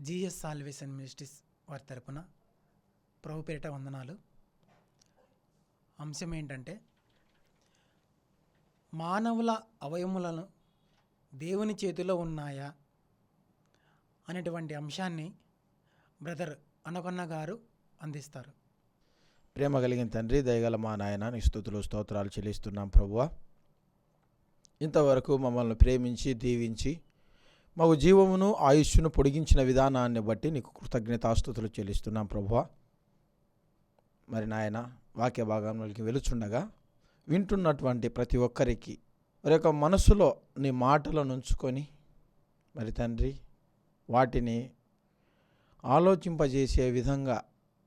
GS salvation ministries వారి తరపున ప్రభుపేట వందనాలు. అంశం ఏంటంటే మానవుల అవయములను దేవుని చేతిలో ఉన్నాయా అనేటువంటి అంశాన్ని బ్రదర్ అనకొన్న గారు అందిస్తారు. ప్రేమ కలిగిన తండ్రి దయగల మా నాయన నీ స్థుతులు స్తోత్రాలు చెల్లిస్తున్నాం ప్రభువ. ఇంతవరకు మమ్మల్ని ప్రేమించి దీవించి మాకు జీవమును ఆయుష్ను పొడిగించిన విధానాన్ని బట్టి నీకు కృతజ్ఞతాస్థుతులు చెల్లిస్తున్నాం ప్రభువ. మరి నాయన వాక్య భాగంలోకి వెలుచుండగా వింటున్నటువంటి ప్రతి ఒక్కరికి మరి యొక్క మనసులో నీ మాటలను ఉంచుకొని మరి తండ్రి వాటిని ఆలోచింపజేసే విధంగా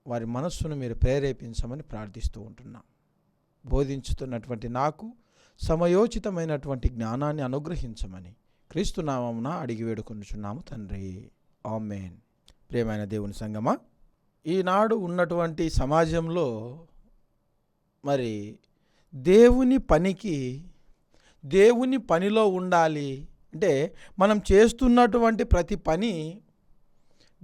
వారి మనస్సును మీరు ప్రేరేపించమని ప్రార్థిస్తూ ఉంటున్నాం. బోధించుతున్నటువంటి నాకు సమయోచితమైనటువంటి జ్ఞానాన్ని అనుగ్రహించమని క్రీస్తునామమున అడిగి వేడుకొనుచున్నాము తండ్రి. ఆమెన్. ప్రియమైన దేవుని సంగమా ఈనాడు ఉన్నటువంటి సమాజంలో మరి దేవుని పనికి దేవుని పనిలో ఉండాలి అంటే మనం చేస్తున్నటువంటి ప్రతి పని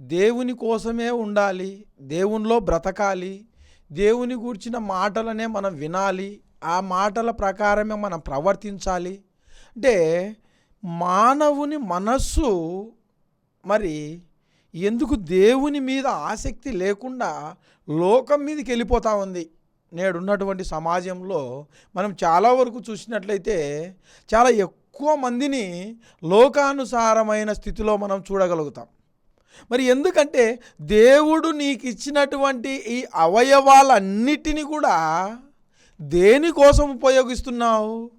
దేవుని కోసమే ఉండాలి దేవునిలో బ్రతకాలి దేవుని గూర్చిన మాటలనే మనం వినాలి ఆ మాటల ప్రకారమే మనం ప్రవర్తించాలి. అంటే మానవుని మనస్సు మరి ఎందుకు దేవుని మీద ఆసక్తి లేకుండా లోకం మీదకి వెళ్ళిపోతూ ఉంది? నేడున్నటువంటి సమాజంలో మనం చాలా వరకు చూసినట్లయితే చాలా ఎక్కువ మందిని లోకానుసారమైన స్థితిలో మనం చూడగలుగుతాం. మరి ఎందుకంటే దేవుడు నీకు ఇచ్చినటువంటి ఈ అవయవాలన్నిటినీ కూడా దేనికోసం ఉపయోగిస్తున్నావు?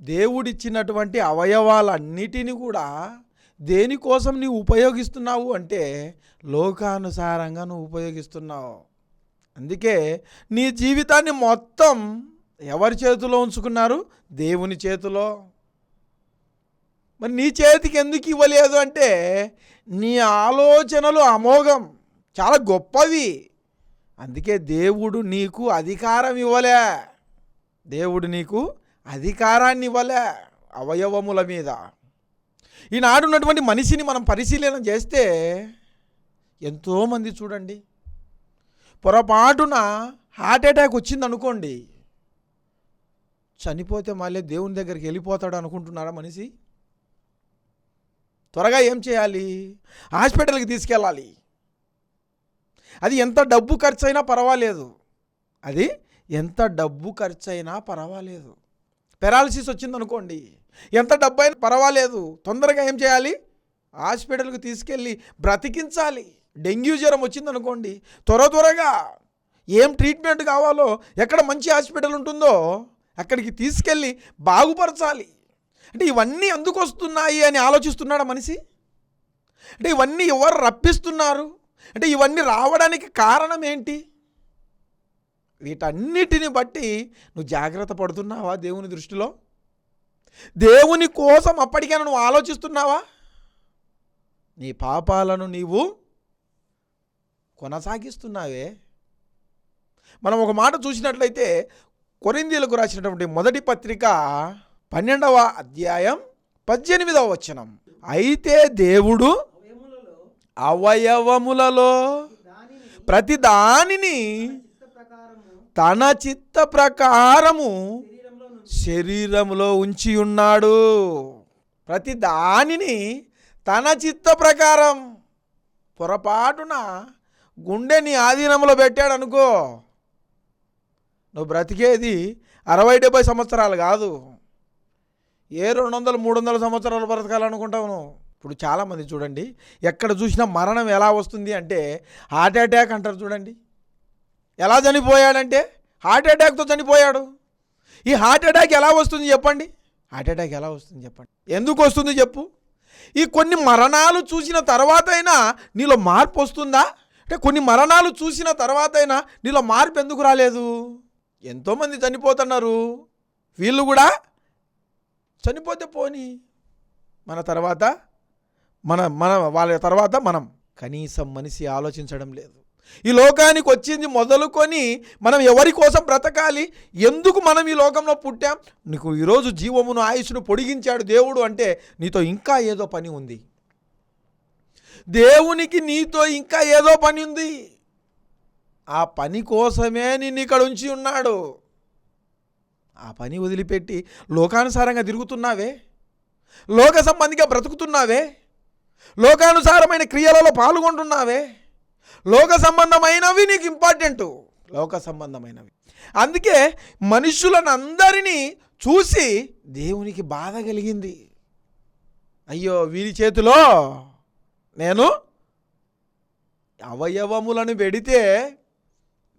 దేవుడిచ్చినటువంటి అవయవాలన్నిటిని కూడా దేనికోసం నీవు ఉపయోగిస్తున్నావు అంటే లోకానుసారంగా నువ్వు ఉపయోగిస్తున్నావు. అందుకే నీ జీవితాన్ని మొత్తం ఎవరి చేతిలో ఉంచుకున్నారు? దేవుని చేతిలో. మరి నీ చేతికి ఎందుకు ఇవ్వలేదు అంటే నీ ఆలోచనలు అమోఘం చాలా గొప్పవి. అందుకే దేవుడు నీకు అధికారం ఇవ్వలే. దేవుడు నీకు అధికారాన్ని ఇవ్వలే అవయవముల మీద. ఈనాడు ఉన్నటువంటి మనిషిని మనం పరిశీలన చేస్తే ఎంతోమంది చూడండి. పొరపాటున హార్ట్ అటాక్ వచ్చింది అనుకోండి చనిపోతే మళ్ళీ దేవుని దగ్గరికి వెళ్ళిపోతాడు అనుకుంటున్నారా మనిషి? త్వరగా ఏం చేయాలి? హాస్పిటల్కి తీసుకెళ్ళాలి. అది ఎంత డబ్బు ఖర్చు అయినా పర్వాలేదు. అది ఎంత డబ్బు ఖర్చు అయినా పర్వాలేదు. పెరాలసిస్ వచ్చిందనుకోండి. ఎంత డబ్బు పర్వాలేదు. తొందరగా ఏం చేయాలి? హాస్పిటల్కి తీసుకెళ్ళి బ్రతికించాలి. డెంగ్యూ జ్వరం వచ్చిందనుకోండి. త్వర త్వరగా ఏం ట్రీట్మెంట్ కావాలో ఎక్కడ మంచి హాస్పిటల్ ఉంటుందో అక్కడికి తీసుకెళ్ళి బాగుపరచాలి. అంటే ఇవన్నీ ఎందుకు వస్తున్నాయి అని ఆలోచిస్తున్నాడా మనిషి? అంటే ఇవన్నీ ఎవరు రప్పిస్తున్నారు? అంటే ఇవన్నీ రావడానికి కారణం ఏంటి? వీటన్నిటిని బట్టి నువ్వు జాగ్రత్త పడుతున్నావా దేవుని దృష్టిలో? దేవుని కోసం అప్పటికైనా నువ్వు ఆలోచిస్తున్నావా? నీ పాపాలను నీవు కొనసాగిస్తున్నావే. మనం ఒక మాట చూసినట్లయితే కొరిందీలకు రాసినటువంటి మొదటి పత్రిక పన్నెండవ అధ్యాయం పద్దెనిమిదవ వచనం. అయితే దేవుడు అవయవములలో ప్రతి దానిని తన చిత్త ప్రకారము శరీరంలో ఉంచి ఉన్నాడు. ప్రతి దానిని తన చిత్త ప్రకారం పొరపాటున గుండెని ఆధీనంలో పెట్టాడు అనుకో నువ్వు బ్రతికేది అరవై డెబ్బై సంవత్సరాలు కాదు. ఏ రెండు వందలు మూడు వందల సంవత్సరాలు బ్రతకాలనుకుంటావు నువ్వు? ఇప్పుడు చాలామంది చూడండి ఎక్కడ చూసినా మరణం ఎలా వస్తుంది అంటే హార్ట్ అటాక్ అంటారు చూడండి. ఎలా చనిపోయాడంటే? హార్ట్ అటాక్తో చనిపోయాడు. ఈ హార్ట్ అటాక్ ఎలా వస్తుంది చెప్పండి? హార్ట్ అటాక్ ఎలా వస్తుంది చెప్పండి. ఎందుకు వస్తుంది చెప్పు? ఈ కొన్ని మరణాలు చూసిన తర్వాత అయినా నీలో మార్పు వస్తుందా? అంటే కొన్ని మరణాలు చూసిన తర్వాత అయినా నీలో మార్పు ఎందుకు రాలేదు? ఎంతోమంది చనిపోతున్నారు. వీళ్ళు కూడా చనిపోతే పోని. మన తర్వాత మన మన వాళ్ళ తర్వాత మనం కనీసం మనిషి ఆలోచించడం లేదు. ఈ లోకానికి వచ్చింది మొదలుకొని మనం ఎవరి కోసం బ్రతకాలి? ఎందుకు మనం ఈ లోకంలో పుట్టాం? నీకు ఈరోజు జీవమును ఆయుష్ను పొడిగించాడు దేవుడు అంటే నీతో ఇంకా ఏదో పని ఉంది. దేవునికి నీతో ఇంకా ఏదో పని ఉంది. ఆ పని కోసమే నిన్ను ఇక్కడ ఉంచి ఉన్నాడు. ఆ పని వదిలిపెట్టి లోకానుసారంగా తిరుగుతున్నావే? లోక సంబంధిగా బ్రతుకుతున్నావే? లోకానుసారమైన క్రియలలో పాల్గొంటున్నావే? లోక సంబంధమైనవి నీకు ఇంపార్టెంట్. లోక సంబంధమైనవి. అందుకే మనుషులను అందరినీ చూసి దేవునికి బాధ కలిగింది. అయ్యో వీరి చేతిలో నేను అవయవములను పెడితే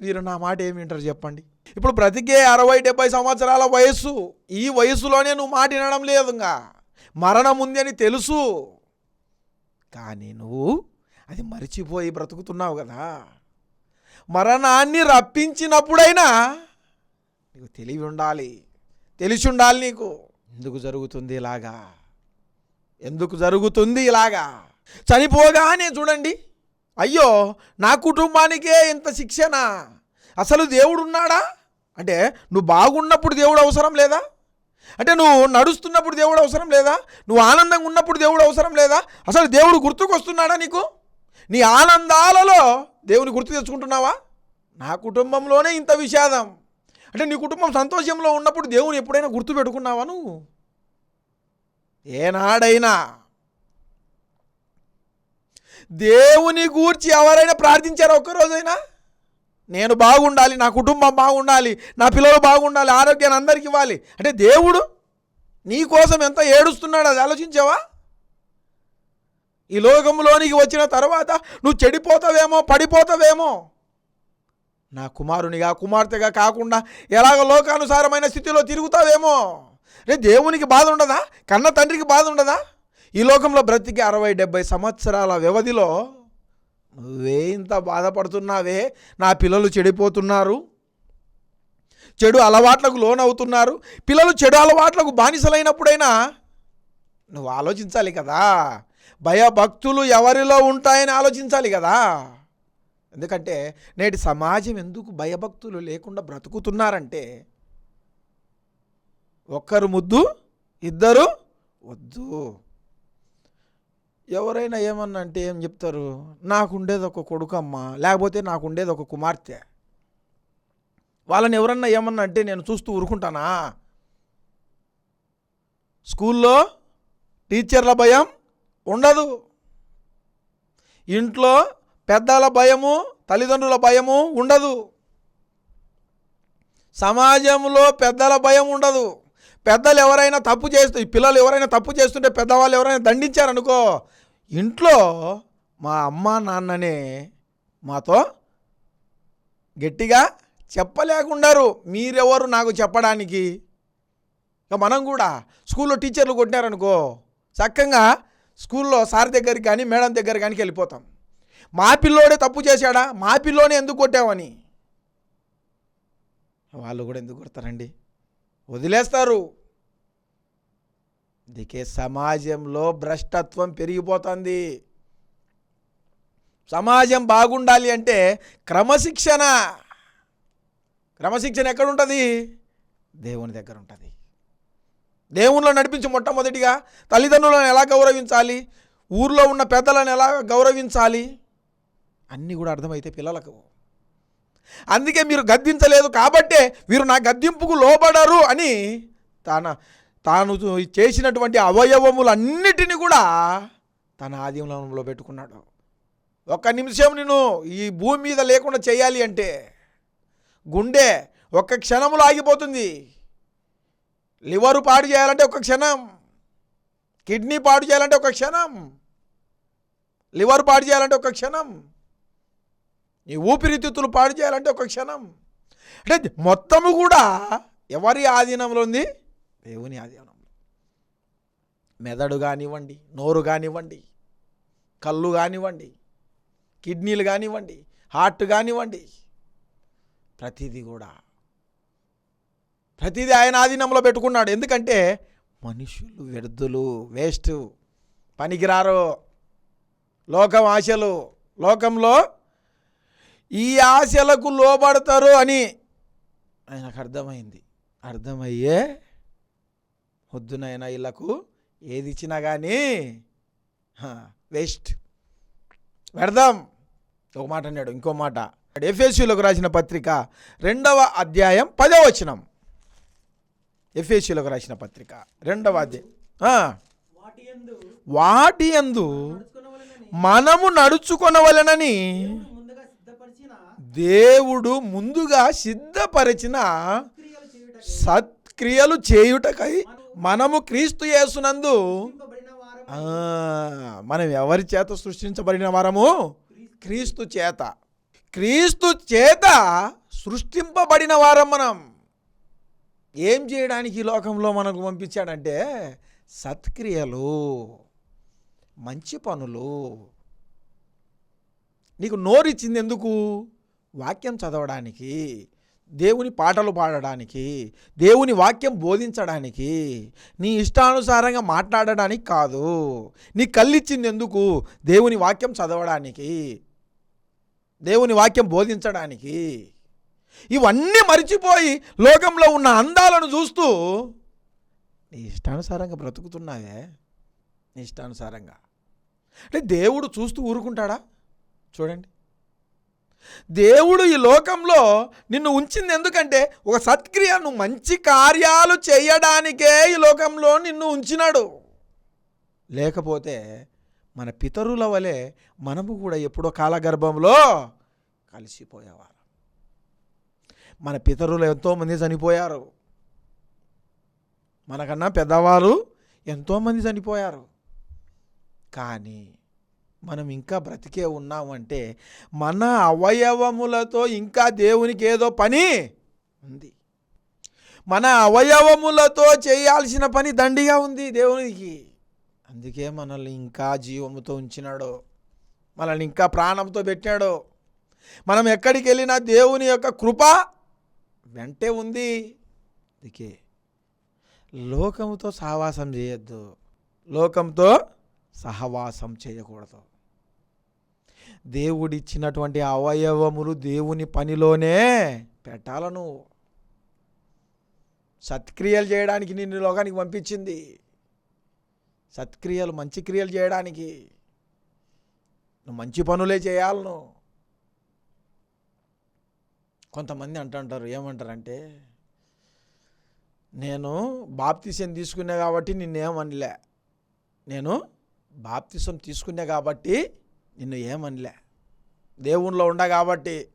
వీరు నా మాట ఏమి వింటారు చెప్పండి. ఇప్పుడు బ్రతికే అరవై డెబ్బై సంవత్సరాల వయస్సు ఈ వయసులోనే నువ్వు మాట వినడం లేదుగా మరణం ఉంది అని తెలుసు. కానీ నువ్వు అది మరిచిపోయి బ్రతుకుతున్నావు కదా. మరణాన్ని రప్పించినప్పుడైనా నీకు తెలివి ఉండాలి తెలిసి ఉండాలి నీకు. ఎందుకు జరుగుతుంది ఇలాగా? ఎందుకు జరుగుతుంది ఇలాగా? చనిపోగానే చూడండి. అయ్యో నా కుటుంబానికే ఇంత శిక్షణ. అసలు దేవుడు ఉన్నాడా? అంటే నువ్వు బాగున్నప్పుడు దేవుడు అవసరం లేదా? అంటే నువ్వు నడుస్తున్నప్పుడు దేవుడు అవసరం లేదా? నువ్వు ఆనందంగా ఉన్నప్పుడు దేవుడు అవసరం లేదా? అసలు దేవుడు గుర్తుకొస్తున్నాడా నీకు? నీ ఆనందాలలో దేవుని గుర్తు తెచ్చుకుంటున్నావా? నా కుటుంబంలోనే ఇంత విషాదం. అంటే నీ కుటుంబం సంతోషంలో ఉన్నప్పుడు దేవుని ఎప్పుడైనా గుర్తు పెట్టుకున్నావా నువ్వు? ఏనాడైనా. దేవుని గూర్చి ఎవరైనా ప్రార్థించారా ఒక్కరోజైనా? నేను బాగుండాలి నా కుటుంబం బాగుండాలి నా పిల్లలు బాగుండాలి ఆరోగ్యాన్ని అందరికి ఇవ్వాలి. అంటే దేవుడు నీ కోసం ఎంత ఏడుస్తున్నాడు అది ఆలోచించావా? ఈ లోకంలోనికి వచ్చిన తర్వాత నువ్వు చెడిపోతావేమో పడిపోతావేమో? నా కుమారునిగా కుమార్తెగా కాకుండా ఎలాగ లోకానుసారమైన స్థితిలో తిరుగుతావేమో? రే దేవునికి బాధ ఉండదా? కన్న తండ్రికి బాధ ఉండదా? ఈ లోకంలో బ్రతికి అరవై డెబ్బై సంవత్సరాల వ్యవధిలో నువ్వే ఇంత బాధపడుతున్నావే? నా పిల్లలు చెడిపోతున్నారు. చెడు అలవాట్లకు లోనవుతున్నారు. పిల్లలు చెడు అలవాట్లకు బానిసలైనప్పుడైనా నువ్వు ఆలోచించాలి కదా? భయభక్తులు ఎవరిలో ఉంటాయని ఆలోచించాలి కదా. ఎందుకంటే నేటి సమాజం ఎందుకు భయభక్తులు లేకుండా బ్రతుకుతున్నారంటే ఒక్కరు ముద్దు ఇద్దరు వద్దు. ఎవరైనా ఏమన్నా అంటే ఏం చెప్తారు? నాకుండేది ఒక కొడుకమ్మ లేకపోతే నాకుండేది ఒక కుమార్తె. వాళ్ళని ఎవరన్నా ఏమన్నా అంటే నేను చూస్తూ ఊరుకుంటానా? స్కూల్లో టీచర్ల భయం ఉండదు. ఇంట్లో పెద్దల భయము తల్లిదండ్రుల భయము ఉండదు. సమాజంలో పెద్దల భయం ఉండదు. పెద్దలు ఎవరైనా తప్పు చేస్తూ ఈ పిల్లలు ఎవరైనా తప్పు చేస్తుంటే పెద్దవాళ్ళు ఎవరైనా దండించారనుకో ఇంట్లో మా అమ్మ నాన్ననే మాతో గట్టిగా చెప్పలేకుండారు. మీరెవరు నాకు చెప్పడానికి? ఇక మనం కూడా స్కూల్లో టీచర్లు కొట్టినారనుకో చక్కగా స్కూల్లో సార్ దగ్గరికి కానీ మేడం దగ్గర కానీ వెళ్ళిపోతాం. మా పిల్లోడే తప్పు చేశాడా? మా పిల్లోనే ఎందుకు కొట్టావని? వాళ్ళు కూడా ఎందుకు కొడతారండి? వదిలేస్తారు. అందుకే సమాజంలో భ్రష్టత్వం పెరిగిపోతుంది. సమాజం బాగుండాలి అంటే క్రమశిక్షణ. క్రమశిక్షణ ఎక్కడ ఉంటుంది? దేవుని దగ్గర ఉంటుంది. దేవుళ్ళు నడిపించి మొట్టమొదటిగా తల్లిదండ్రులను ఎలా గౌరవించాలి? ఊర్లో ఉన్న పెద్దలను ఎలా గౌరవించాలి? అన్నీ కూడా అర్థమైతే పిల్లలకు. అందుకే మీరు గద్దించలేదు కాబట్టే వీరు నా గద్దింపుకు లోబడరు అని తన తాను చేసినటువంటి అవయవములన్నిటిని కూడా తన ఆధీనంలో పెట్టుకున్నాడు. ఒక్క నిమిషం నేను ఈ భూమి మీద లేకుండా చేయాలి అంటే గుండె ఒక్క క్షణంలో ఆగిపోతుంది. లివరు పాడు చేయాలంటే ఒక క్షణం. కిడ్నీ పాడు చేయాలంటే ఒక క్షణం. లివర్ పాడు చేయాలంటే ఒక క్షణం. ఈ ఊపిరితిత్తులు పాడు చేయాలంటే ఒక క్షణం. అంటే మొత్తము కూడా ఎవరి ఆధీనంలో ఉంది? దేవుని ఆధీనంలో. మెదడు కానివ్వండి నోరు కానివ్వండి కళ్ళు కానివ్వండి కిడ్నీలు కానివ్వండి హార్ట్ కానివ్వండి ప్రతిదీ కూడా ప్రతిదీ ఆయన ఆధీనంలో పెట్టుకున్నాడు. ఎందుకంటే మనుషులు వ్యర్థులు వేస్ట్ పనికిరారు. లోకం ఆశలు లోకంలో ఈ ఆశలకు లోబడతారు అని ఆయనకు అర్థమైంది. అర్థమయ్యే వద్దునైనా వీళ్ళకు ఏది ఇచ్చినా కానీ వేస్ట్ వ్యర్థం. ఒక మాట అన్నాడు ఇంకో మాట. ఎఫ్ఎస్యులకు రాసిన పత్రిక రెండవ అధ్యాయం పదవ వచనం. ఎఫ్ఏసీలోకి రాసిన పత్రిక రెండవ అధ్యాయం. వాటి యందు మనము నడుచుకొనవలెనని దేవుడు ముందుగా సిద్ధపరిచిన సత్క్రియలు చేయుటకై మనము క్రీస్తు యేసునందు మనం ఎవరి చేత సృష్టించబడిన వారము? క్రీస్తు చేత. క్రీస్తు చేత సృష్టింపబడిన వారం మనం. ఏం చేయడానికి ఈ లోకంలో మనకు పంపించాడంటే సత్క్రియలు మంచి పనులు. నీకు నోరిచ్చింది ఎందుకు? వాక్యం చదవడానికి దేవుని పాటలు పాడడానికి దేవుని వాక్యం బోధించడానికి నీ ఇష్టానుసారంగా మాట్లాడడానికి కాదు. నీ కళ్ళిచ్చింది ఎందుకు? దేవుని వాక్యం చదవడానికి దేవుని వాక్యం బోధించడానికి. ఇవన్నీ మరిచిపోయి లోకంలో ఉన్న అందాలను చూస్తూ నీ ఇష్టానుసారంగా బ్రతుకుతున్నావే. నీ ఇష్టానుసారంగా. అంటే దేవుడు చూస్తూ ఊరుకుంటాడా? చూడండి. దేవుడు ఈ లోకంలో నిన్ను ఉంచింది ఎందుకంటే ఒక సత్క్రియ నువ్వు మంచి కార్యాలు చేయడానికే ఈ లోకంలో నిన్ను ఉంచినాడు. లేకపోతే మన పితరుల వలె మనము కూడా ఎప్పుడో కాలగర్భంలో కలిసిపోయేవారు మన పితరులు ఎంతోమంది చనిపోయారు. మనకన్నా పెద్దవారు ఎంతోమంది చనిపోయారు. కానీ మనం ఇంకా బ్రతికే ఉన్నామంటే మన అవయవములతో ఇంకా దేవునికి ఏదో పని ఉంది. మన అవయవములతో చేయాల్సిన పని దండిగా ఉంది దేవునికి. అందుకే మనల్ని ఇంకా జీవముతో ఉంచినాడు. మనల్ని ఇంకా ప్రాణంతో పెట్టాడు. మనం ఎక్కడికి వెళ్ళినా దేవుని యొక్క కృప వెంటే ఉంది. అందుకే లోకముతో సహవాసం చేయొద్దు. లోకంతో సహవాసం చేయకూడదు. దేవుడిచ్చినటువంటి అవయవములు దేవుని పనిలోనే పెట్టాలను సత్క్రియలు చేయడానికి నిన్ను లోకానికి పంపించింది. సత్క్రియలు మంచి క్రియలు చేయడానికి. నువ్వు మంచి పనులే చేయాలను కొంతమంది అంటుంటారు ఏమంటారంటే నేను బాప్తిసం తీసుకున్నా కాబట్టి నిన్నేమనలే. నేను బాప్తిసం తీసుకున్నా కాబట్టి నిన్ను ఏమనలే. దేవునిలో ఉండ కాబట్టి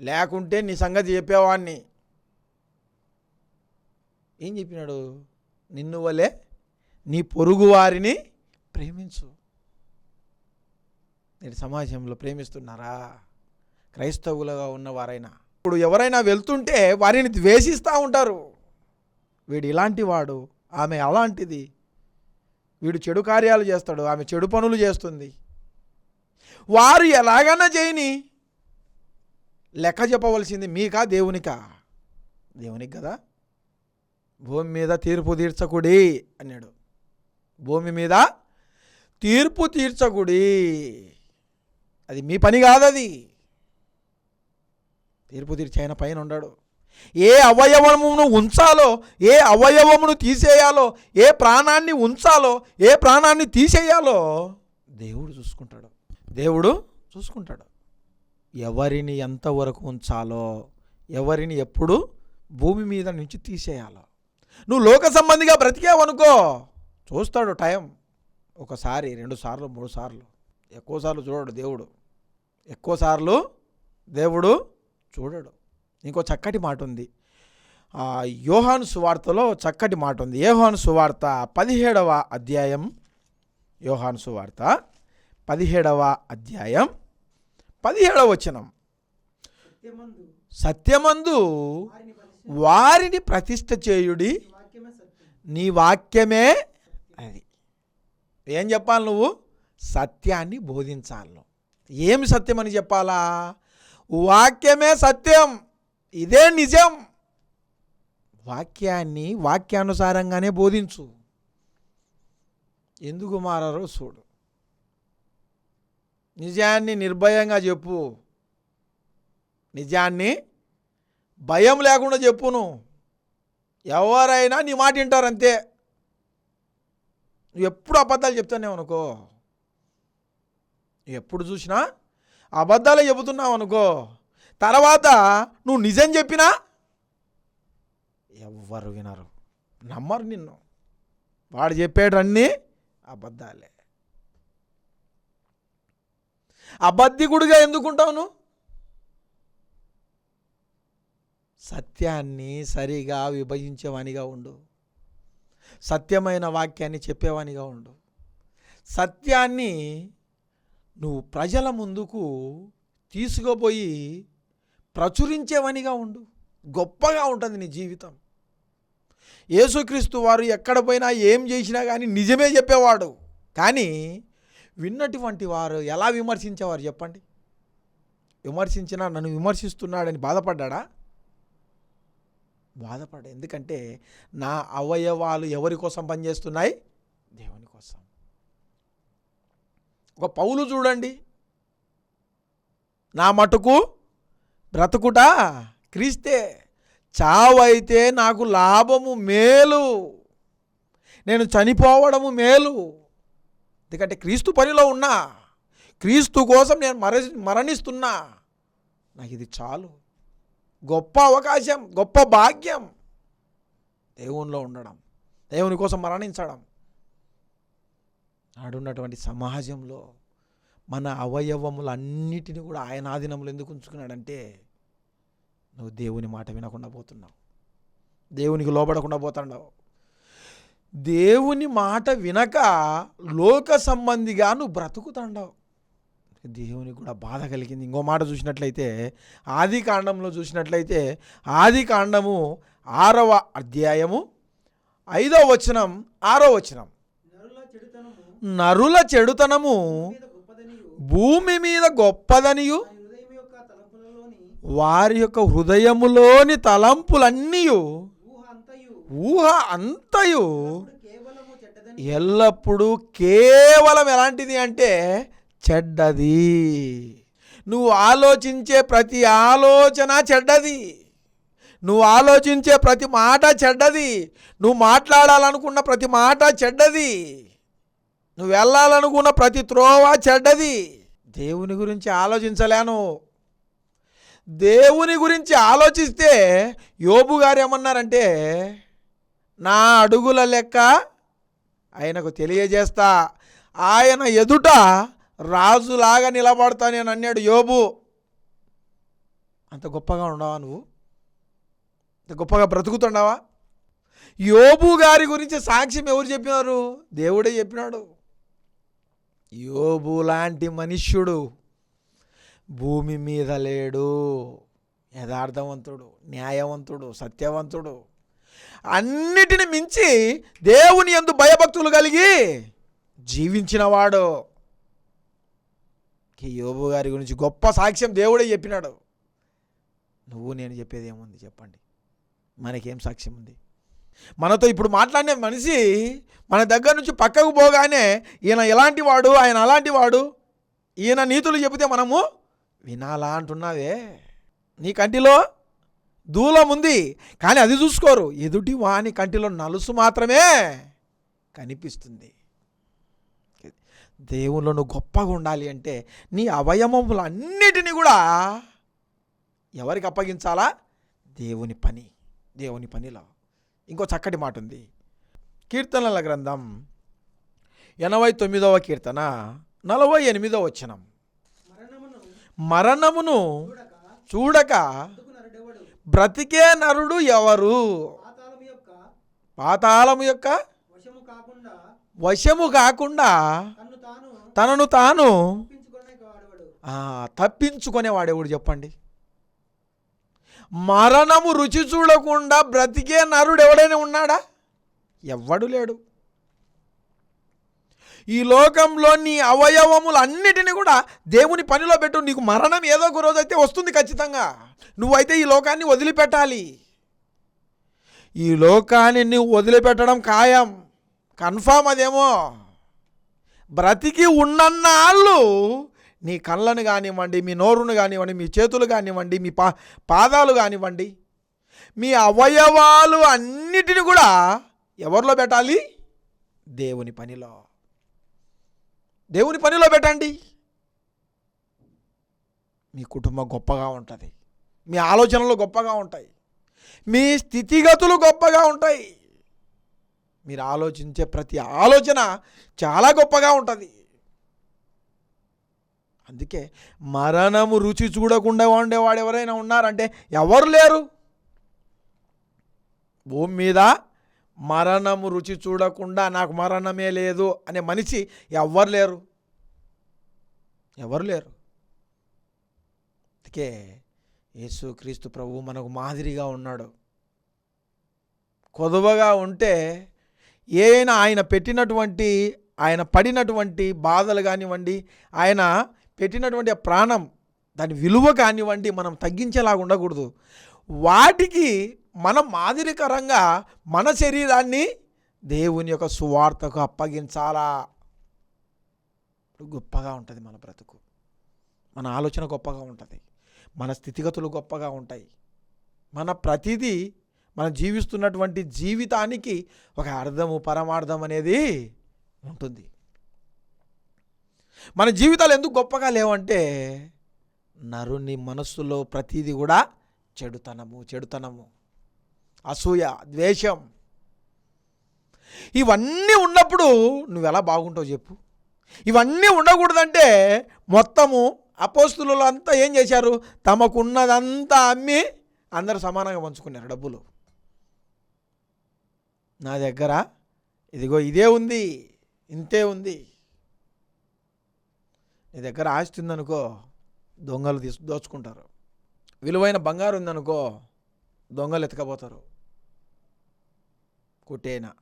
లేకుంటే నీ సంగతి చెప్పేవాడిని ఏం చెప్పినాడు? నిన్ను వలే నీ పొరుగు వారిని ప్రేమించు. నేటి సమాజంలో ప్రేమిస్తున్నారా? క్రైస్తవులుగా ఉన్నవారైనా. ఇప్పుడు ఎవరైనా వెళ్తుంటే వారిని ద్వేషిస్తూ ఉంటారు. వీడు ఇలాంటి వాడు ఆమె అలాంటిది. వీడు చెడు కార్యాలు చేస్తాడు ఆమె చెడు పనులు చేస్తుంది. వారు ఎలాగైనా చేయని లెక్క చెప్పవలసింది మీకా దేవునికా? దేవునికి కదా. భూమి మీద తీర్పు తీర్చకుడి అన్నాడు. భూమి మీద తీర్పు తీర్చకుడి. అది మీ పని కాదది. తీర్పు తీర్చైన పైన ఉన్నాడు. ఏ అవయవమును ఉంచాలో ఏ అవయవమును తీసేయాలో ఏ ప్రాణాన్ని ఉంచాలో ఏ ప్రాణాన్ని తీసేయాలో దేవుడు చూసుకుంటాడు. దేవుడు చూసుకుంటాడు. ఎవరిని ఎంతవరకు ఉంచాలో ఎవరిని ఎప్పుడు భూమి మీద నుంచి తీసేయాలో. నువ్వు లోక సంబంధిగా బ్రతికావనుకో చూస్తాడు టైం. ఒకసారి రెండు సార్లు మూడు సార్లు. ఎక్కువసార్లు చూడడు దేవుడు. ఎక్కువసార్లు దేవుడు చూడడు. ఇంకో చక్కటి మాట ఉంది యోహాను సువార్తలో చక్కటి మాట ఉంది యోహాను సువార్త పదిహేడవ అధ్యాయం. యోహాను సువార్త పదిహేడవ అధ్యాయం. పదిహేడవ వచనం. సత్యమందు వారిని ప్రతిష్ఠ చేయుడి నీ వాక్యమే అది. ఏం చెప్పాలి నువ్వు? సత్యాన్ని బోధించాలి నువ్వు. ఏమి సత్యం అని చెప్పాలా? వాక్యమే సత్యం. ఇదే నిజం. వాక్యాన్ని వాక్యానుసారంగానే బోధించు. ఎందుకు మారారో చూడు. నిజాన్ని నిర్భయంగా చెప్పు. నిజాన్ని భయం లేకుండా చెప్పును. ఎవరైనా నీ మాట వింటారు అంతే నువ్వు ఎప్పుడు అబద్ధాలు చెప్తానే అనుకో. ఎప్పుడు చూసినా అబద్ధాలే చెబుతున్నావు అనుకో. తర్వాత నువ్వు నిజం చెప్పినా? ఎవ్వరు వినరు. నమ్మరు నిన్ను. వాడు చెప్పేటన్నీ అబద్ధాలే. అబద్ధికుడిగా ఎందుకుంటావు నువ్వు? సత్యాన్ని సరిగా విభజించేవానిగా ఉండు. సత్యమైన వాక్యాన్ని చెప్పేవానిగా ఉండు. సత్యాన్ని నువ్వు ప్రజల ముందుకు తీసుకుపోయి ప్రచురించేవనిగా ఉండు. గొప్పగా ఉంటుంది నీ జీవితం. యేసుక్రీస్తు వారు ఎక్కడ పోయినా ఏం చేసినా కానీ నిజమే చెప్పేవాడు. కానీ విన్నటువంటి వారు ఎలా విమర్శించేవారు చెప్పండి? విమర్శించినా నన్ను విమర్శిస్తున్నాడని బాధపడ్డా. బాధపడ ఎందుకంటే నా అవయవాలు ఎవరి కోసం పనిచేస్తున్నాయి? దేవుని కోసం. ఒక పౌలు చూడండి. నా మటుకు బ్రతుకుట క్రీస్తే చావైతే నాకు లాభము మేలు. నేను చనిపోవడము మేలు. ఎందుకంటే క్రీస్తు పనిలో ఉన్నా క్రీస్తు కోసం నేను మర మరణిస్తున్నా. నాకు ఇది చాలు. గొప్ప అవకాశం గొప్ప భాగ్యం. దేవునిలో ఉండడం దేవుని కోసం మరణించడం. ఆడున్నటువంటి సమాజంలో మన అవయవములన్నిటిని కూడా ఆయన ఆధీనంలో ఎందుకు ఉంచుకున్నాడంటే నువ్వు దేవుని మాట వినకుండా పోతున్నావు. దేవునికి లోబడకుండా పోతున్నావు. దేవుని మాట వినక లోక సంబంధిగా నువ్వు బ్రతుకుతాండవు దేవునికి కూడా బాధ కలిగింది. ఇంకో మాట చూసినట్లయితే ఆది కాండంలో చూసినట్లయితే ఆది కాండము ఆరవ అధ్యాయము ఐదవ వచనం ఆరో వచనం. నరుల చెడుతనము భూమి మీద గొప్పదనియు వారి యొక్క హృదయములోని తలంపులన్నీ ఊహ అంతయు ఎల్లప్పుడూ కేవలం ఎలాంటిది అంటే చెడ్డది. నువ్వు ఆలోచించే ప్రతి ఆలోచన చెడ్డది. నువ్వు ఆలోచించే ప్రతి మాట చెడ్డది. నువ్వు మాట్లాడాలనుకున్న ప్రతి మాట చెడ్డది. నువ్వు వెళ్ళాలనుకున్న ప్రతి త్రోవ చెడ్డది. దేవుని గురించి ఆలోచించలేను. దేవుని గురించి ఆలోచిస్తే యోబు గారు ఏమన్నారంటే నా అడుగుల లెక్క ఆయనకు తెలియజేస్తా. ఆయన ఎదుట రాజులాగా నిలబడతా నేను అన్నాడు యోబు. అంత గొప్పగా ఉండవా నువ్వు? అంత గొప్పగా బ్రతుకుతుండవా యోబు గారి గురించి సాక్ష్యం ఎవరు చెప్పినారు? దేవుడే చెప్పినాడు. యోబు లాంటి మనుష్యుడు భూమి మీద లేడు. యథార్థవంతుడు న్యాయవంతుడు సత్యవంతుడు. అన్నిటిని మించి దేవుని ఎందు భయభక్తులు కలిగి జీవించినవాడు. యోబు గారి గురించి గొప్ప సాక్ష్యం దేవుడే చెప్పినాడు. నువ్వు నేను చెప్పేది ఏముంది చెప్పండి. మనకేం సాక్ష్యం ఉంది? మనతో ఇప్పుడు మాట్లాడిన మనిషి మన దగ్గర నుంచి పక్కకు పోగానే ఈయన ఎలాంటి వాడు ఆయన అలాంటి వాడు? ఈయన నీతులు చెబితే మనము వినాలా అంటున్నావే? నీ కంటిలో దూలం ఉంది కానీ అది చూసుకోరు. ఎదుటి వాని కంటిలో నలుసు మాత్రమే కనిపిస్తుంది. దేవుళ్ళను నువ్వు గొప్పగా ఉండాలి అంటే నీ అవయవములన్నిటినీ కూడా ఎవరికి అప్పగించాలా? దేవుని పని దేవుని పనిలో. ఇంకో చక్కటి మాట ఉంది కీర్తనల గ్రంథం ఎనభై తొమ్మిదవ కీర్తన నలభై ఎనిమిదవ వచనం. మరణమును చూడక బ్రతికే నరుడు ఎవరు? పాతాళము యొక్క వశము కాకుండా తన్ను తాను తప్పించుకునేవాడెవడు చెప్పండి? మరణము రుచి చూడకుండా బ్రతికే నరుడు ఎవడైనా ఉన్నాడా? ఎవ్వడు లేడు. ఈ లోకంలో నీ అవయవములన్నిటిని కూడా దేవుని పనిలో పెట్టు. నీకు మరణం ఏదో ఒక రోజు అయితే వస్తుంది ఖచ్చితంగా. నువ్వైతే ఈ లోకాన్ని వదిలిపెట్టాలి. ఈ లోకాన్ని నువ్వు వదిలిపెట్టడం ఖాయం. కన్ఫామ్ అదేమో. బ్రతికి ఉన్నన్నాళ్ళు నీ కళ్ళను కానివ్వండి మీ నోరును కానివ్వండి మీ చేతులు కానివ్వండి మీ పా పాదాలు కానివ్వండి మీ అవయవాలు అన్నిటిని కూడా ఎవరిలో పెట్టాలి? దేవుని పనిలో. దేవుని పనిలో పెట్టండి. మీ కుటుంబం గొప్పగా ఉంటుంది. మీ ఆలోచనలు గొప్పగా ఉంటాయి. మీ స్థితిగతులు గొప్పగా ఉంటాయి. మీరు ఆలోచించే ప్రతి ఆలోచన చాలా గొప్పగా ఉంటుంది. అందుకే మరణము రుచి చూడకుండా ఉండేవాడు ఎవరైనా ఉన్నారంటే ఎవరు లేరు? భూమి మీద మరణము రుచి చూడకుండా నాకు మరణమే లేదు అనే మనిషి ఎవ్వరు లేరు? ఎవరు లేరు? అందుకే యేసుక్రీస్తు ప్రభు మనకు మాదిరిగా ఉన్నాడు. కొదువగా ఉంటే ఏదైనా ఆయన పెట్టినటువంటి ఆయన పడినటువంటి బాధలు కానివ్వండి ఆయన పెట్టినటువంటి ప్రాణం దాని విలువ కానివ్వండి మనం తగ్గించేలాగా ఉండకూడదు. వాటికి మనం మాదిరికరంగా మన శరీరాన్ని దేవుని యొక్క సువార్తకు అప్పగించాలా? గొప్పగా ఉంటుంది మన బ్రతుకు. మన ఆలోచన గొప్పగా ఉంటుంది. మన స్థితిగతులు గొప్పగా ఉంటాయి. మన ప్రతిదీ మనం జీవిస్తున్నటువంటి జీవితానికి ఒక అర్థము పరమార్థం అనేది ఉంటుంది. మన జీవితాలు ఎందుకు గొప్పగా లేవంటే నరుని మనస్సులో ప్రతిదీ కూడా చెడుతనము చెడుతనము. అసూయ ద్వేషం. ఇవన్నీ ఉన్నప్పుడు నువ్వు ఎలా బాగుంటావు చెప్పు. ఇవన్నీ ఉండకూడదంటే మొత్తము అపోస్తులు అంతా ఏం చేశారు? తమకున్నదంతా అమ్మి అందరూ సమానంగా పంచుకున్నారు డబ్బులు. నా దగ్గర ఇదిగో ఇదే ఉంది ఇంతే ఉంది. నీ దగ్గర ఆస్తి ఉందనుకో దొంగలు తీసు దోచుకుంటారు. విలువైన బంగారు ఉందనుకో దొంగలు ఎతకపోతారు. కుట్టేనా?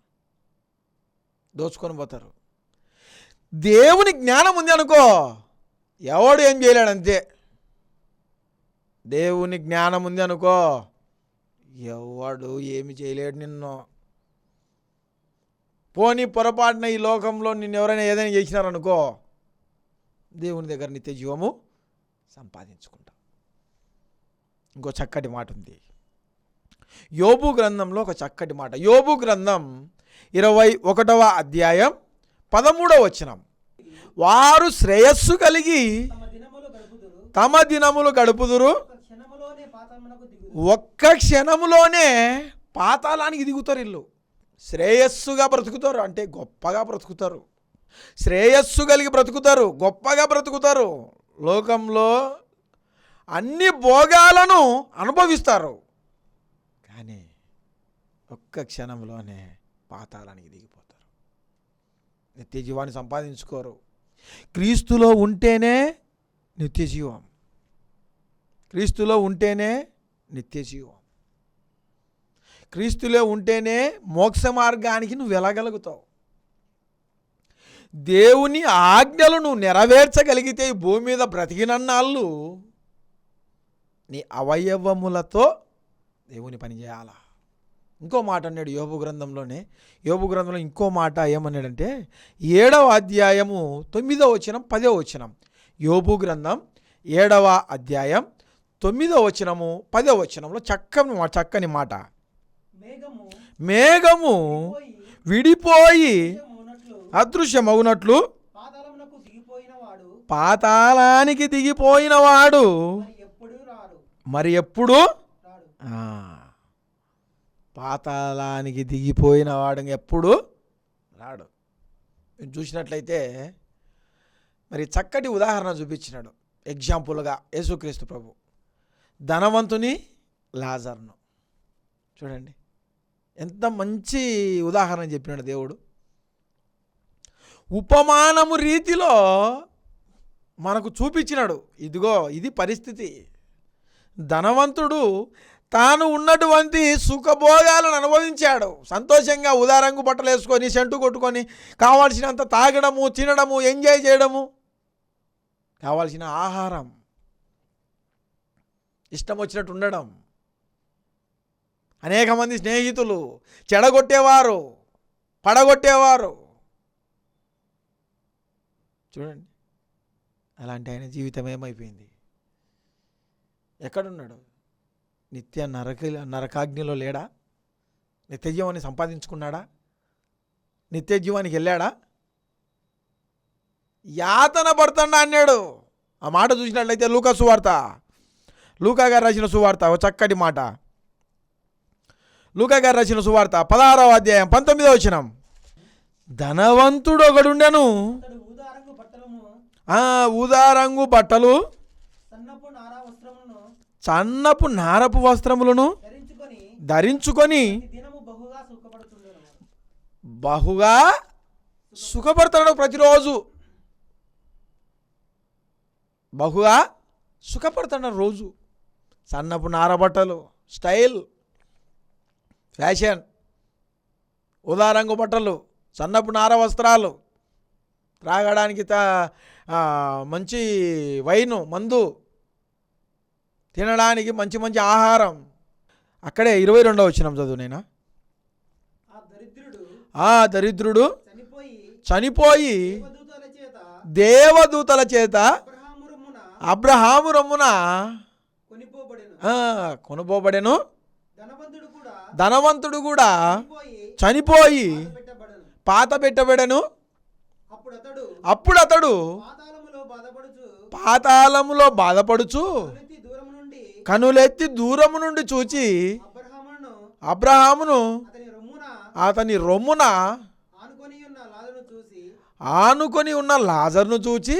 దోచుకొని పోతారు. దేవుని జ్ఞానం ఉంది అనుకో ఎవడు ఏం చేయలేడు అంతే దేవుని జ్ఞానం ఉంది అనుకో ఎవడు ఏమి చేయలేడు నిన్ను. పోనీ పొరపాటున ఈ లోకంలో నిన్ను ఎవరైనా ఏదైనా చేసినారనుకో దేవుని దగ్గర నిత్య జీవము సంపాదించుకుంటాం. ఇంకో చక్కటి మాట ఉంది. యోబు గ్రంథంలో ఒక చక్కటి మాట. యోబు గ్రంథం ఇరవై ఒకటవ అధ్యాయం పదమూడవ వచనం. వారు శ్రేయస్సు కలిగి తమ దినములు గడుపుదురు. ఒక్క క్షణములోనే పాతాళానికి దిగుతారు ఇల్లు శ్రేయస్సుగా బ్రతుకుతారు అంటే గొప్పగా బ్రతుకుతారు. శ్రేయస్సు కలిగి బ్రతుకుతారు గొప్పగా బ్రతుకుతారు. లోకంలో అన్ని భోగాలను అనుభవిస్తారు. కానీ ఒక్క క్షణంలోనే పాతాళానికి దిగిపోతారు. నిత్య జీవాన్ని సంపాదించుకోరు. క్రీస్తులో ఉంటేనే నిత్య జీవం. క్రీస్తులో ఉంటేనే నిత్య జీవం. క్రీస్తులో ఉంటేనే మోక్ష మార్గానికి నువ్వు వెళ్ళగలుగుతావు. దేవుని ఆజ్ఞలు నువ్వు నెరవేర్చగలిగితే ఈ భూమి మీద బ్రతికినన్నాళ్ళు నీ అవయవములతో దేవుని పని చేయాలా? ఇంకో మాట అన్నాడు యోబు గ్రంథంలోనే. యోబు గ్రంథంలో ఇంకో మాట ఏమన్నాడంటే ఏడవ అధ్యాయము తొమ్మిదవ వచనం పదో వచనం. యోబు గ్రంథం ఏడవ అధ్యాయం తొమ్మిదవ వచనము పదో వచనంలో చక్కని చక్కని మాట. మేఘము మేఘము పోయి విడిపోయి అదృశ్యమవునట్లు పాతాళానికి దిగిపోయినవాడు మరి ఎప్పుడు పాతాళానికి దిగిపోయిన వాడు ఎప్పుడు? రాడు. చూసినట్లయితే మరి చక్కటి ఉదాహరణ చూపించినాడు. ఎగ్జాంపుల్గా యేసుక్రీస్తు ప్రభు. ధనవంతుని లాజర్ను. చూడండి. ఎంత మంచి ఉదాహరణ చెప్పినాడు దేవుడు. ఉపమానము రీతిలో మనకు చూపించినాడు. ఇదిగో ఇది పరిస్థితి. ధనవంతుడు తాను ఉన్నటువంటి సుఖభోగాలను అనుభవించాడు. సంతోషంగా ఉదారంగు బట్టలు వేసుకొని సెంటు కొట్టుకొని కావాల్సినంత తాగడము తినడము ఎంజాయ్ చేయడము కావాల్సిన ఆహారం ఇష్టం వచ్చినట్టు ఉండడం. అనేక మంది స్నేహితులు చెడగొట్టేవారు పడగొట్టేవారు. చూడండి. అలాంటి ఆయన జీవితం ఏమైపోయింది? ఎక్కడున్నాడు? నిత్య నరక నరకాగ్నిలో లేడా? నిత్య జీవాన్ని సంపాదించుకున్నాడా? నిత్య జీవానికి వెళ్ళాడా? యాతన పడుతుండా అన్నాడు. ఆ మాట చూసినట్లయితే లూకా సువార్త. లూకా గారు రాసిన సువార్త ఒక చక్కటి మాట. లూకా గారు రాసిన సువార్త పదహారవ అధ్యాయం పంతొమ్మిదవ వచనం. ధనవంతుడు ఒకడుండెను ఊదారంగు బట్టలు. సన్నపు నారపు వస్త్రములను ధరించుకొని బహుగా సుఖపడతాడు ప్రతిరోజు. బహుగా సుఖపడతాడు రోజు. సన్నపు నారబట్టలు స్టైల్ ఫ్యాషన్ ఉదారంగు బట్టలు సన్నపు నార వస్త్రాలు త్రాగడానికి మంచి వైను మందు తినడానికి మంచి మంచి ఆహారం. అక్కడే ఇరవై రెండవ వచ్చినాం చదువు నేనా? ఆ దరిద్రుడు ఆ దరిద్రుడు చనిపోయి దేవదూతల చేత అబ్రహాము రొమ్మున కొనిపోబడెను. ధనవంతుడు కూడా చనిపోయి పాత పెట్టబడెను. అప్పుడు అతడు పాతాళములో బాధపడుచు కనులెత్తి దూరము నుండి చూచి అబ్రహామును అతని రొమ్మున ఆనుకొని ఉన్న లాజరును చూచి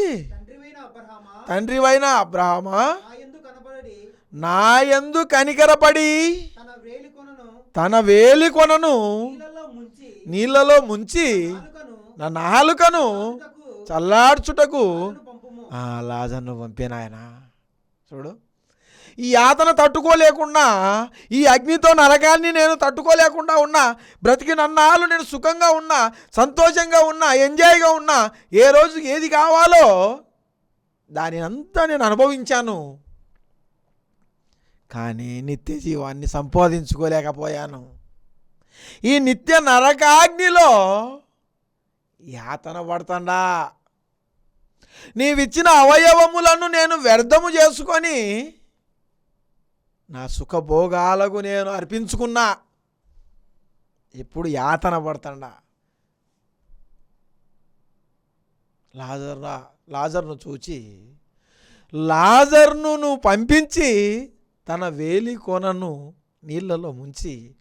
తండ్రివైన అబ్రహామా? నాయందు కనికరపడి తన వేలి కొనను. నీళ్ళలో ముంచి నా నాలుకను చల్లార్చుటకు లాజర్ను పంపినాయన చూడు. ఈ యాతన తట్టుకోలేకుండా ఈ అగ్నితో నరకాన్ని నేను తట్టుకోలేకుండా ఉన్నా బ్రతికినన్నాళ్ళు నేను సుఖంగా ఉన్నా సంతోషంగా ఉన్నా ఎంజాయ్గా ఉన్నా ఏ రోజు ఏది కావాలో దాని అంతా నేను అనుభవించాను. కానీ నిత్య జీవాన్ని సంపాదించుకోలేకపోయాను. ఈ నిత్య నరకాగ్నిలో యాతన పడతాడా. నీవిచ్చిన అవయవములను నేను వ్యర్థము చేసుకొని నా సుఖభోగాలకు నేను అర్పించుకున్నా. ఎప్పుడు యాతన పడతాడా. లాజర్ లాజర్ను చూచి లాజర్ను నువ్వు పంపించి తన వేలి కోనను నీళ్ళలో ముంచి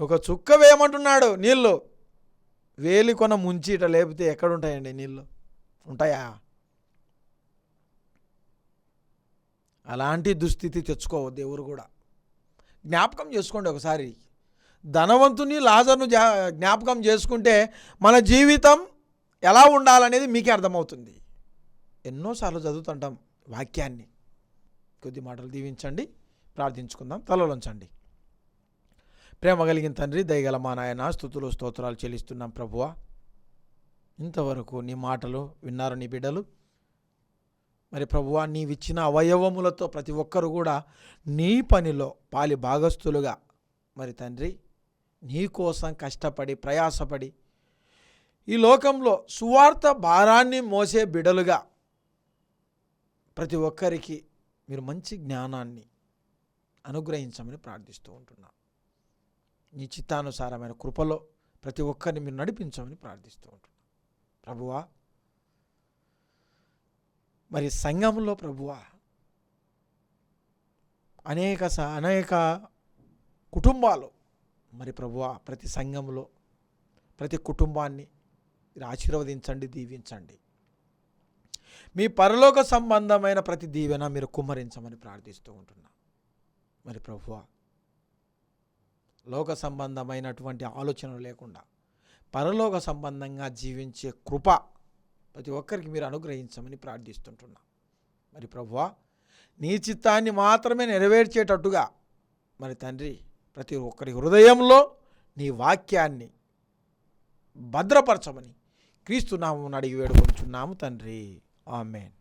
ఒక చుక్క వేయమంటున్నాడు నీళ్ళు. వేలి కొన ముంచి ఇట లేపితే ఎక్కడుంటాయండి నీళ్ళు? ఉంటాయా? అలాంటి దుస్థితి తెచ్చుకోవద్దు ఎవరు కూడా. జ్ఞాపకం చేసుకోండి ఒకసారి. ధనవంతుని లాజర్ను జా జ్ఞాపకం చేసుకుంటే మన జీవితం ఎలా ఉండాలనేది మీకే అర్థమవుతుంది. ఎన్నోసార్లు చదువుతుంటాం వాక్యాన్ని. కొద్ది మాటలు దీవించండి ప్రార్థించుకుందాం తలలోంచండి ప్రేమ కలిగిన తండ్రి దయగల మా నాయన స్థుతులు స్తోత్రాలు చెల్లిస్తున్నాం ప్రభువ. ఇంతవరకు నీ మాటలు విన్నారు నీ బిడ్డలు? మరి ప్రభువ నీవిచ్చిన అవయవములతో ప్రతి ఒక్కరు కూడా నీ పనిలో పాలి భాగస్థులుగా. మరి తండ్రి నీ కోసం కష్టపడి ప్రయాసపడి ఈ లోకంలో సువార్త భారాన్ని మోసే బిడలుగా ప్రతి ఒక్కరికి మీరు మంచి జ్ఞానాన్ని అనుగ్రహించమని ప్రార్థిస్తూ ఉంటున్నాను నీ చిత్తానుసారమైన కృపలో ప్రతి ఒక్కరిని మీరు నడిపించమని ప్రార్థిస్తూ ఉంటున్నాం. ప్రభువా మరి సంఘంలో ప్రభువా అనేక స అనేక కుటుంబాలు మరి ప్రభువా ప్రతి సంఘంలో ప్రతి కుటుంబాన్ని మీరు ఆశీర్వదించండి దీవించండి. మీ పరలోక సంబంధమైన ప్రతి దీవెన మీరు కుమ్మరించమని ప్రార్థిస్తూ ఉంటున్నా. మరి ప్రభువా లోక సంబంధమైనటువంటి ఆలోచనలు లేకుండా పరలోక సంబంధంగా జీవించే కృప ప్రతి ఒక్కరికి మీరు అనుగ్రహించమని ప్రార్థిస్తుంటున్నా. మరి ప్రభువా నీ చిత్తాన్ని మాత్రమే నెరవేర్చేటట్టుగా మరి తండ్రి ప్రతి ఒక్కరి హృదయంలో నీ వాక్యాన్ని భద్రపరచమని క్రీస్తునామం అడిగి వేడుకొంచున్నాము తండ్రి. ఆమెన్.